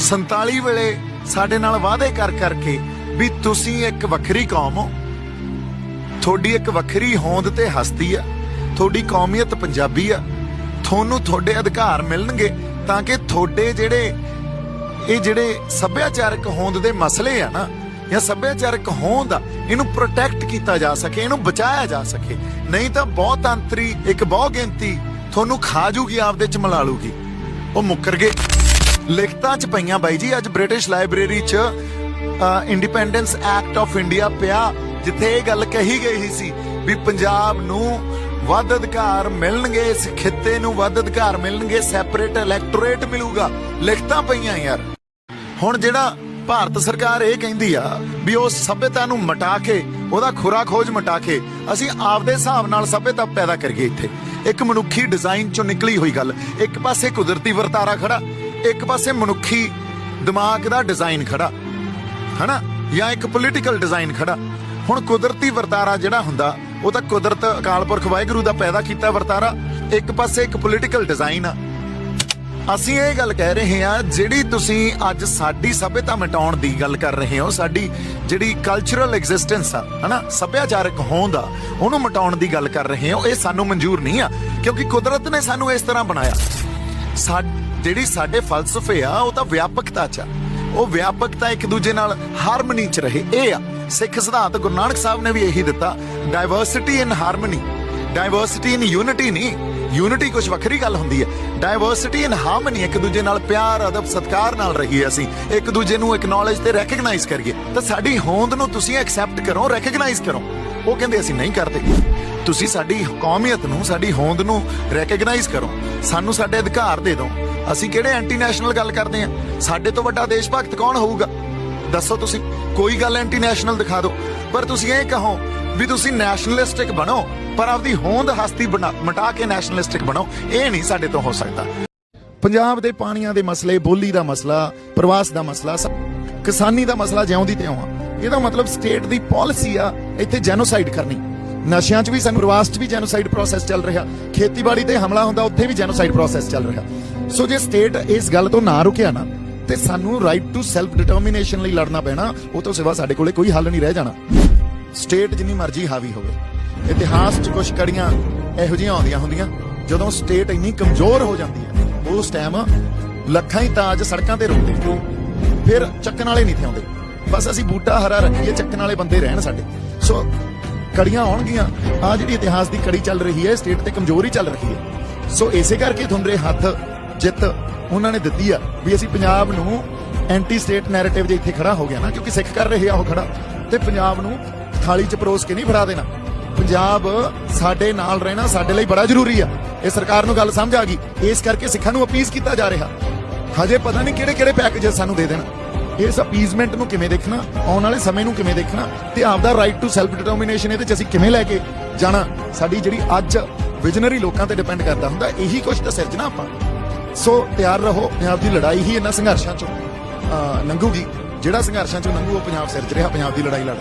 47 ਵੇਲੇ ਸਾਡੇ ਨਾਲ ਵਾਅਦੇ ਕਰ ਕਰਕੇ ਵੀ ਤੁਸੀਂ ਇੱਕ ਵੱਖਰੀ ਕੌਮ ਹੋ। ਤੁਹਾਡੀ ਇੱਕ ਵੱਖਰੀ ਹੋਂਦ ਤੇ ਹਸਤੀ ਆ। ਤੁਹਾਡੀ ਕੌਮੀਅਤ ਪੰਜਾਬੀ ਆ। ਤੁਹਾਨੂੰ ਤੁਹਾਡੇ ਅਧਿਕਾਰ ਮਿਲਣਗੇ ਤਾਂ ਕਿ ਤੁਹਾਡੇ ਜਿਹੜੇ, ਇਹ ਜਿਹੜੇ ਸੱਭਿਆਚਾਰਕ ਹੋਂਦ ਦੇ ਮਸਲੇ ਆ ਨਾ, ਜਾਂ ਸੱਭਿਆਚਾਰਕ ਹੋਂਦ ਆ, ਇਹਨੂੰ ਪ੍ਰੋਟੈਕਟ ਕੀਤਾ ਜਾ ਸਕੇ, ਇਹਨੂੰ ਬਚਾਇਆ ਜਾ ਸਕੇ। ਨਹੀਂ ਤਾਂ ਬਹੁਤ ਅੰਤਰੀ, ਇੱਕ ਬਹੁ ਗਿਣਤੀ ਤੁਹਾਨੂੰ ਖਾ ਜੂਗੀ, ਆਪਦੇ ਚ ਮਿਲਾ ਲੂਗੀ। ਉਹ ਮੁੱਕਰ ਗਏ। ਲਿਖਤਾਂ ਚ ਪਈਆਂ ਬਾਈ ਜੀ, ਅੱਜ ਬ੍ਰਿਟਿਸ਼ ਲਾਇਬ੍ਰੇਰੀ ਚ ਇੰਡੀਪੈਂਡੈਂਸ ਐਕਟ ਆਫ ਇੰਡੀਆ ਪਿਆ, ਜਿੱਥੇ ਇਹ ਗੱਲ ਕਹੀ ਗਈ ਸੀ ਵੀ ਪੰਜਾਬ ਨੂੰ ਵੱਧ ਅਧਿਕਾਰ ਮਿਲਣਗੇ ਇਸ ਖਿੱਤੇ ਨੂੰ ਵੱਧ ਅਧਿਕਾਰ ਮਿਲਣਗੇ ਸੈਪਰੇਟ ਇਲੈਕਟੋਰੇਟ ਮਿਲੂਗਾ। ਲਿਖਤਾਂ ਪਈਆਂ ਯਾਰ। ਹੁਣ ਜਿਹੜਾ ਭਾਰਤ ਸਰਕਾਰ ਇਹ ਕਹਿੰਦੀ ਆ ਵੀ ਉਹ ਸਭਿਅਤਾ ਨੂੰ ਮਟਾ ਕੇ, ਉਹਦਾ ਖੁਰਾ ਖੋਜ ਮਟਾ ਕੇ, ਅਸੀਂ ਆਪਦੇ ਹਿਸਾਬ ਨਾਲ ਸਭਿਅਤਾ ਪੈਦਾ ਕਰੀਏ ਇੱਥੇ। ਇੱਕ ਮਨੁੱਖੀ ਡਿਜ਼ਾਈਨ ਚੋਂ ਨਿਕਲੀ ਹੋਈ ਗੱਲ। ਇੱਕ ਪਾਸੇ ਕੁਦਰਤੀ ਵਰਤਾਰਾ ਖੜਾ ਇੱਕ ਪਾਸੇ ਮਨੁੱਖੀ ਦਿਮਾਗ ਦਾ ਡਿਜ਼ਾਈਨ ਖੜਾ, ਹਨਾ? ਜਾਂ ਇੱਕ ਪੋਲੀਟੀਕਲ ਡਿਜ਼ਾਈਨ ਖੜਾ। ਹੁਣ ਕੁਦਰਤੀ ਵਰਤਾਰਾ ਜਿਹੜਾ ਹੁੰਦਾ, ਉਹ ਤਾਂ ਕੁਦਰਤ ਅਕਾਲ ਪੁਰਖ ਵਾਹਿਗੁਰੂ ਦਾ ਪੈਦਾ ਕੀਤਾ ਵਰਤਾਰਾ। ਇੱਕ ਪਾਸੇ ਇੱਕ ਪੋਲੀਟੀਕਲ ਡਿਜ਼ਾਈਨ ਆ। ਅਸੀਂ ਇਹ ਗੱਲ ਕਹਿ ਰਹੇ ਹਾਂ, ਜਿਹੜੀ ਤੁਸੀਂ ਅੱਜ ਸਾਡੀ ਸਭਿਅਤਾ ਮਿਟਾਉਣ ਦੀ ਗੱਲ ਕਰ ਰਹੇ ਹੋ, ਸਾਡੀ ਜਿਹੜੀ ਕਲਚਰਲ ਐਗਜ਼ਿਸਟੈਂਸ ਆ, ਹਨਾ? ਸੱਭਿਆਚਾਰਕ ਹੋਂਦ ਆ, ਉਹਨੂੰ ਮਿਟਾਉਣ ਦੀ ਗੱਲ ਕਰ ਰਹੇ ਹੋ, ਇਹ ਸਾਨੂੰ ਮਨਜ਼ੂਰ ਨਹੀਂ ਆ, ਕਿਉਂਕਿ ਕੁਦਰਤ ਨੇ ਸਾਨੂੰ ਇਸ ਤਰ੍ਹਾਂ ਬਣਾਇਆ। ਸਾ ਜਿਹੜੀ ਸਾਡੇ ਫਲਸਫੇ ਆ, ਉਹ ਤਾਂ ਵਿਆਪਕਤਾ ਚ ਆ। ਉਹ ਵਿਆਪਕਤਾ ਇੱਕ ਦੂਜੇ ਨਾਲ ਹਾਰਮਨੀ ਚ ਰਹੇ। ਇਹ ਆ, ਸਿੱਖ ਸਿਧਾਂਤ ਗੁਰੂ ਨਾਨਕ ਸਾਹਿਬ ਨੇ ਵੀ ਇਹੀ ਦਿੱਤਾ diversity in harmony diversity in unity ਨਹੀਂ ਯੂਨਿਟੀ ਕੁਝ ਵੱਖਰੀ ਗੱਲ ਹੁੰਦੀ ਹੈ। ਡਾਈਵਰਸਿਟੀ ਇਨ ਹਾਰਮਨੀ ਇੱਕ ਦੂਜੇ ਨਾਲ ਪਿਆਰ, ਅਦਬ, ਸਤਿਕਾਰ ਨਾਲ ਰਹੀਏ ਅਸੀਂ। ਇੱਕ ਦੂਜੇ ਨੂੰ ਐਕਨੋਲਜ ਤੇ ਰੈਕਗਨਾਈਜ਼ ਕਰੀਏ। ਤਾਂ ਸਾਡੀ ਹੋਂਦ ਨੂੰ ਤੁਸੀਂ ਐਕਸੈਪਟ ਕਰੋ ਰੈਕਗਨਾਈਜ਼ ਕਰੋ। ਉਹ ਕਹਿੰਦੇ ਅਸੀਂ ਨਹੀਂ ਕਰਦੇ। ਤੁਸੀਂ ਸਾਡੀ ਕੌਮੀਅਤ ਨੂੰ, ਸਾਡੀ ਹੋਂਦ ਨੂੰ ਰੈਕਗਨਾਈਜ਼ ਕਰੋ। ਸਾਨੂੰ ਸਾਡੇ ਅਧਿਕਾਰ ਦੇ ਦਿਓ। ਅਸੀਂ ਕਿਹੜੇ ਐਂਟੀ ਨੈਸ਼ਨਲ ਗੱਲ ਕਰਦੇ ਆ ਸਾਡੇ ਤੋਂ ਵੱਡਾ ਦੇਸ਼ ਭਗਤ ਕੌਣ ਹੋਊਗਾ? ਦੱਸੋ ਤੁਸੀਂ। ਕੋਈ ਗੱਲ ਐਂਟੀ ਨੈਸ਼ਨਲ ਦਿਖਾ ਦਿਓ। ਪਰ ਤੁਸੀਂ ਇਹ ਕਹੋ ਵੀ ਤੁਸੀਂ ਨੈਸ਼ਨਲਿਸਟਿਕ ਬਣੋ, ਪਰ ਆਪਦੀ ਹੋਂਦ ਹਸਤੀ ਬਣਾ- ਮਿਟਾ ਕੇ ਨੈਸ਼ਨਲਿਸਟਿਕ ਬਣੋ। ਇਹ ਨਹੀਂ ਸਾਡੇ ਤੋਂ ਹੋ ਸਕਦਾ। ਪੰਜਾਬ ਦੇ ਪਾਣੀਆਂ ਦੇ ਮਸਲੇ, ਬੋਲੀ ਦਾ ਮਸਲਾ, ਪ੍ਰਵਾਸ ਦਾ ਮਸਲਾ ਕਿਸਾਨੀ ਦਾ ਮਸਲਾ ਜਿਉਂਦੀ ਤਿਉਂ ਆ। ਇਹਦਾ ਮਤਲਬ ਸਟੇਟ ਦੀ ਪਾਲਿਸੀ ਆ ਇੱਥੇ ਜੈਨੋਸਾਈਡ ਕਰਨੀ। ਨਸ਼ਿਆਂ 'ਚ ਵੀ ਸਾਨੂੰ ਪ੍ਰਵਾਸ 'ਚ ਵੀ ਜੈਨੋਸਾਈਡ ਪ੍ਰੋਸੈਸ ਚੱਲ ਰਿਹਾ। ਖੇਤੀਬਾੜੀ ਤੇ ਹਮਲਾ ਹੁੰਦਾ, ਉੱਥੇ ਵੀ ਜੈਨੋਸਾਈਡ ਪ੍ਰੋਸੈਸ ਚੱਲ ਰਿਹਾ। ਸੋ ਜੇ ਸਟੇਟ ਇਸ ਗੱਲ ਤੋਂ ਨਾ ਰੁਕਿਆ ਨਾ, ਤੇ ਸਾਨੂੰ ਰਾਈਟ ਟੂ ਸੈਲਫ ਡਿਟਰਮੀਨੇਸ਼ਨ ਲਈ ਲੜਨਾ ਪੈਣਾ, ਉਹ ਤੋਂ ਸਿਵਾ ਸਾਡੇ ਕੋਲੇ ਕੋਈ ਹੱਲ ਨਹੀਂ ਰਹਿ ਜਾਣਾ। ਸਟੇਟ ਜਿੰਨੀ ਮਰਜ਼ੀ ਹਾਵੀ ਹੋਵੇ। ਇਤਿਹਾਸ 'ਚ ਕੁਝ ਕੜੀਆਂ ਇਹੋ ਜਿਹੀਆਂ ਆਉਂਦੀਆਂ ਹੁੰਦੀਆਂ, ਜਦੋਂ ਸਟੇਟ ਇੰਨੀ ਕਮਜ਼ੋਰ ਹੋ ਜਾਂਦੀ ਹੈ, ਉਸ ਟਾਈਮ ਲੱਖਾਂ ਹੀ ਤਾਜ ਸੜਕਾਂ ਤੇ ਰੁਕਦੇ। ਫਿਰ ਚੱਕਣ ਵਾਲੇ ਨਹੀਂ ਥੇ ਆਉਂਦੇ ਬਸ ਅਸੀਂ ਬੂਟਾ ਹਰਾ ਰੱਖੀਏ, ਚੱਕਣ ਵਾਲੇ ਬੰਦੇ ਰਹਿਣ ਸਾਡੇ। ਸੋ ਕੜੀਆਂ ਆਉਣਗੀਆਂ। ਆ ਜਿਹੜੀ ਇਤਿਹਾਸ ਦੀ ਕੜੀ ਚੱਲ ਰਹੀ ਹੈ ਸਟੇਟ ਤੇ ਕਮਜ਼ੋਰੀ ਚੱਲ ਰਹੀ ਹੈ। ਸੋ ਇਸੇ ਕਰਕੇ ਤੁਹਾਡੇ ਹੱਥ ਜਿੱਤ ਉਹਨਾਂ ਨੇ ਦਿੱਤੀ ਆ ਵੀ ਅਸੀਂ ਪੰਜਾਬ ਨੂੰ ਐਂਟੀ ਸਟੇਟ ਨੈਰੇਟਿਵ ਜੇ ਇੱਥੇ ਖੜਾ ਹੋ ਗਿਆ ਨਾ, ਕਿਉਂਕਿ ਸਿੱਖ ਕਰ ਰਹੇ ਆ ਉਹ ਖੜਾ, ਤੇ ਪੰਜਾਬ ਨੂੰ ਥਾਲੀ 'ਚ ਪਰੋਸ ਕੇ ਨਹੀਂ ਫੜਾ ਦੇਣਾ। ਪੰਜਾਬ ਸਾਡੇ ਨਾਲ ਰਹਿਣਾ ਸਾਡੇ ਲਈ ਬੜਾ ਜ਼ਰੂਰੀ ਆ। ਇਹ ਸਰਕਾਰ ਨੂੰ ਗੱਲ ਸਮਝ ਆ ਗਈ। ਇਸ ਕਰਕੇ ਸਿੱਖਾਂ ਨੂੰ ਅਪੀਲ ਕੀਤਾ ਜਾ ਰਿਹਾ। ਹਜੇ ਪਤਾ ਨਹੀਂ ਕਿਹੜੇ ਕਿਹੜੇ ਪੈਕੇਜ ਸਾਨੂੰ ਦੇ ਦੇਣ। ਇਸ ਅਪੀਜ਼ਮੈਂਟ ਨੂੰ ਕਿਵੇਂ ਦੇਖਣਾ, ਆਉਣ ਵਾਲੇ ਸਮੇਂ ਨੂੰ ਕਿਵੇਂ ਦੇਖਣਾ ਤੇ ਆਪਦਾ ਰਾਈਟ ਟੂ ਸੈਲਫ ਡਿਟਰਮੀਨੇਸ਼ਨ ਇਹਦੇ ਚ ਅਸੀਂ ਕਿਵੇਂ ਲੈ ਕੇ ਜਾਣਾ, ਸਾਡੀ ਜਿਹੜੀ ਅੱਜ ਵਿਜ਼ਨਰੀ ਲੋਕਾਂ ਤੇ ਡਿਪੈਂਡ ਕਰਦਾ ਹੁੰਦਾ, ਇਹੀ ਕੁਝ ਤਾਂ ਸਿਰਜਣਾ ਆਪਾਂ। ਸੋ ਤਿਆਰ ਰਹੋ, ਪੰਜਾਬ ਦੀ ਲੜਾਈ ਹੀ ਇਹਨਾਂ ਸੰਘਰਸ਼ਾਂ ਚੋਂ ਲੰਘੂਗੀ। ਜਿਹੜਾ ਸੰਘਰਸ਼ਾਂ ਚੋਂ ਲੰਘੂ, ਉਹ ਪੰਜਾਬ ਸਿਰਜ ਰਿਹਾ, ਪੰਜਾਬ ਦੀ ਲੜਾਈ ਲੜ।